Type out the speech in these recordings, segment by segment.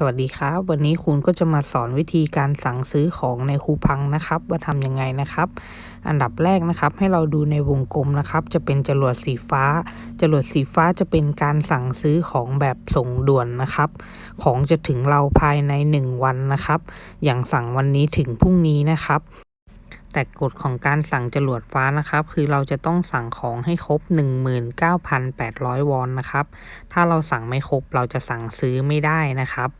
สวัสดีครับ วันนี้คุณก็จะมาสอนวิธีการสั่งซื้อของในคูพังนะครับ ว่าทำยังไงนะครับ อันดับแรกนะครับ ให้เราดูในวงกลมนะครับ จะเป็นจรวดสีฟ้า จรวดสีฟ้าจะเป็นการสั่งซื้อของแบบส่งด่วนนะครับ ของจะถึงเราภายใน 1 วันนะครับ อย่างสั่งวันนี้ถึงพรุ่งนี้นะครับแต่กฎของการสั่งจรวดฟ้านะครับ คือเราจะต้องสั่งของให้ครบ 19,800 วอนนะครับ ถ้าเราสั่งไม่ครบเราจะสั่งซื้อไม่ได้นะครับ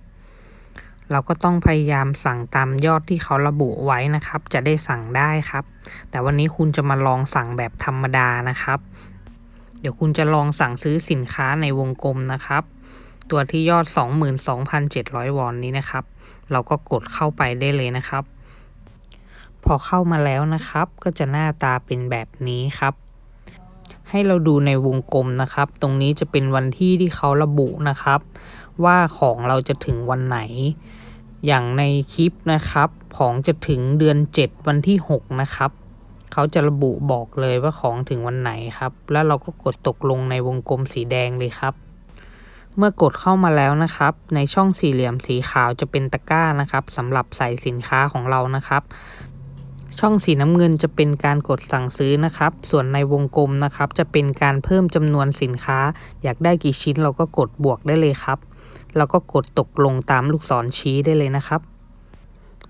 เราก็ต้องพยายามสั่งตามยอดที่เขาระบุไว้นะครับ จะได้สั่งได้ครับ แต่วันนี้คุณจะมาลองสั่งแบบธรรมดานะครับ เดี๋ยวคุณจะลองสั่งซื้อสินค้าในวงกลมนะครับ ตัวที่ยอด 22,700 วอนนี้นะครับ เราก็กดเข้าไปได้เลยนะครับ พอเข้ามาแล้วนะครับ ก็จะหน้าตาเป็นแบบนี้ครับให้เราดูในวงกลมนะครับ ตรงนี้จะเป็นวันที่ที่เขาระบุนะครับ ว่าของเราจะถึงวันไหน อย่างในคลิปนะครับของจะถึงเดือน 7 วันที่ 6 นะครับเขาจะระบุบอกเลยว่าของถึงวันไหนครับ แล้วเราก็กดตกลงในวงกลมสีแดงเลยครับ เมื่อกดเข้ามาแล้วนะครับ ในช่องสี่เหลี่ยมสีขาวจะเป็นตะกร้านะครับสำหรับใส่สินค้าของเรานะครับ ช่องสีน้ำเงินจะเป็นการกดสั่งซื้อนะครับ ส่วนในวงกลมนะครับ จะเป็นการเพิ่มจำนวนสินค้า อยากได้กี่ชิ้นเราก็กดบวกได้เลยครับ แล้วก็กดตกลงตามลูกศรชี้ได้เลยนะครับ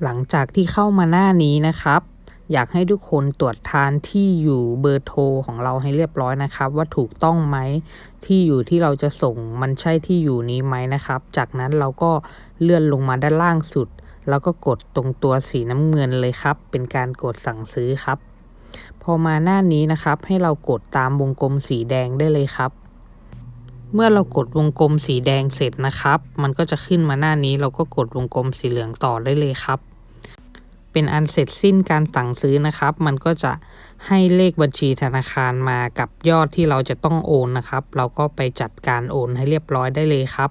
หลังจากที่เข้ามาหน้านี้นะครับอยากให้ทุกคนตรวจทานที่อยู่เบอร์โทรของเราให้เรียบร้อยนะครับ ว่าถูกต้องไหมที่อยู่ที่เราจะส่งมันใช่ที่อยู่นี้ไหมนะครับ จากนั้นเราก็เลื่อนลงมาด้านล่างสุด แล้วก็กดตรงตัวสีน้ำเงินเลยครับ เป็นการกดสั่งซื้อครับ พอมาหน้านี้นะครับ ให้เรากดตามวงกลมสีแดงได้เลยครับ เมื่อเรากดวงกลมสีแดงเสร็จนะครับ มันก็จะขึ้นมาหน้านี้เราก็กดวงกลมสีเหลืองต่อได้เลยครับ เป็นอันเสร็จสิ้นการสั่งซื้อนะครับ มันก็จะให้เลขบัญชีธนาคารมากับยอดที่เราจะต้องโอนนะครับ เราก็ไปจัดการโอนให้เรียบร้อยได้เลยครับ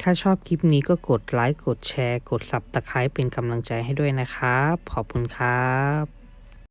ถ้าชอบคลิปนี้ก็กดไลค์ กดแชร์ กดสับตะไคร้เป็นกำลังใจให้ด้วยนะครับ ขอบคุณครับ